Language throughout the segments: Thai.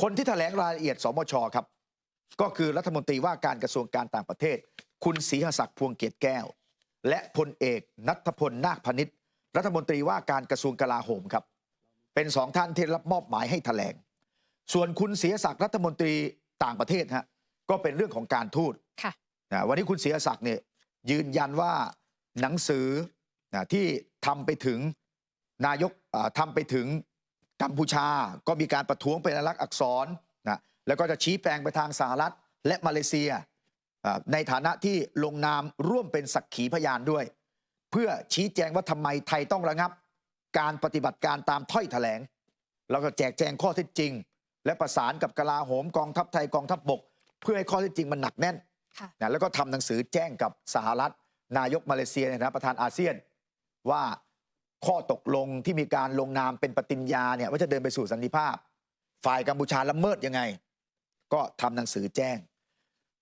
คนที่แถลงรายละเอียดสมชครับ ก็คือรัฐมนตรีว่าการกระทรวงการต่างประเทศ คุณศรีหศักดิ์พวงเกียรติแก้ว และพลเอกนัทพลนาคพนิษฐ์รัฐมนตรีว่าการกระทรวงกลาโหมครับ เป็นสองท่านที่รับมอบหมายให้แถลง ส่วนคุณศรีหศักดิ์รัฐมนตรีต่างประเทศฮะก็เป็นเรื่องของการทูตค่ะนะวันนี้คุณเสียศักดิ์เนี่ยยืนยันว่าหนังสือนะที่ทำไปถึงนายกอ่าทำไปถึง กัมพูชาก็มีการประท้วงเป็นลายลักษณ์อักษรนะแล้วก็จะชี้แปลงไปทางสหรัฐและมาเลเซียอ่าในฐานะที่ลงนามร่วมเป็นสักขีพยานด้วย เพื่อชี้แจงว่าทำไมไทยต้องระงับ การปฏิบัติการตามถ้อยแถลงแล้วก็แจกแจงข้อเท็จจริง และประสานกับกลาโหมกองทัพไทยกองทัพบกเพื่อให้ข้อเท็จจริงมันหนักแน่นค่ะนะแล้วก็ทำหนังสือแจ้งกับสหรัฐ นายกมาเลเซียในฐานะประธานอาเซียนว่า ข้อตกลงที่มีการลงนามเป็นปฏิญญาเนี่ยว่าจะเดินไปสู่สันติภาพ ฝ่ายกัมพูชาละเมิดยังไง ก็ทำหนังสือแจ้ง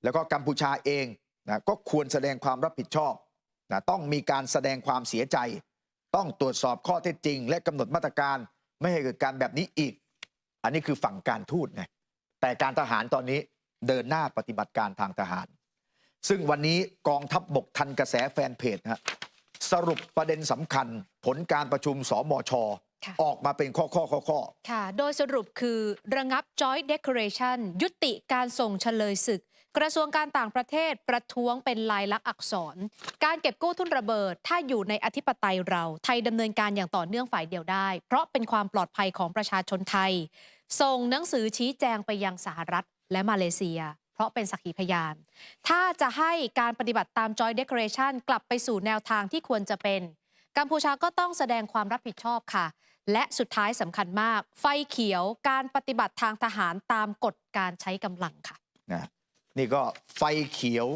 แล้วก็กัมพูชาเองนะก็ควรแสดงความรับผิดชอบนะต้องมีการแสดงความเสียใจ ต้องตรวจสอบข้อเท็จจริง และกำหนดมาตรการไม่ให้เกิดการแบบนี้อีก อันนี้คือฝั่งการทูตไงแต่การทหารตอนนี้เดินหน้าปฏิบัติการทางทหาร ซึ่งวันนี้กองทัพบบกทันกระแสแฟนเพจฮะ สรุปประเด็นสำคัญ ผลการประชุมสมชค่ะออกมาเป็นข้อข้อข้อข้อค่ะ โดยสรุปคือระงับ Joint Declaration ยุติการส่งเฉลยศึก กระทรวงการต่างประเทศประท้วงเป็นลายลักษณ์อักษร การเก็บกู้ทุนระเบิด ถ้าอยู่ในอธิปไตยเรา ไทยดำเนินการอย่างต่อเนื่องฝ่ายเดียวได้ เพราะเป็นความปลอดภัยของประชาชนไทย ส่งหนังสือชี้แจงไปยังสหรัฐและมาเลเซีย เพราะเป็นสักขีพยาน ถ้าจะให้การปฏิบัติตาม Joint Declaration กลับไปสู่แนวทางที่ควรจะเป็น กัมพูชาก็ต้องแสดงความรับผิดชอบค่ะ และสุดท้ายสำคัญมาก ไฟเขียวการปฏิบัติทางทหารตามกฎการใช้กำลังค่ะนะนี่ก็ไฟเขียว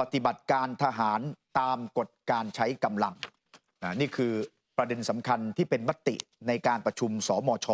ปฏิบัติการทหารตามกฎการใช้กำลังนะนี่คือประเด็นสำคัญที่เป็นมติในการประชุมสมช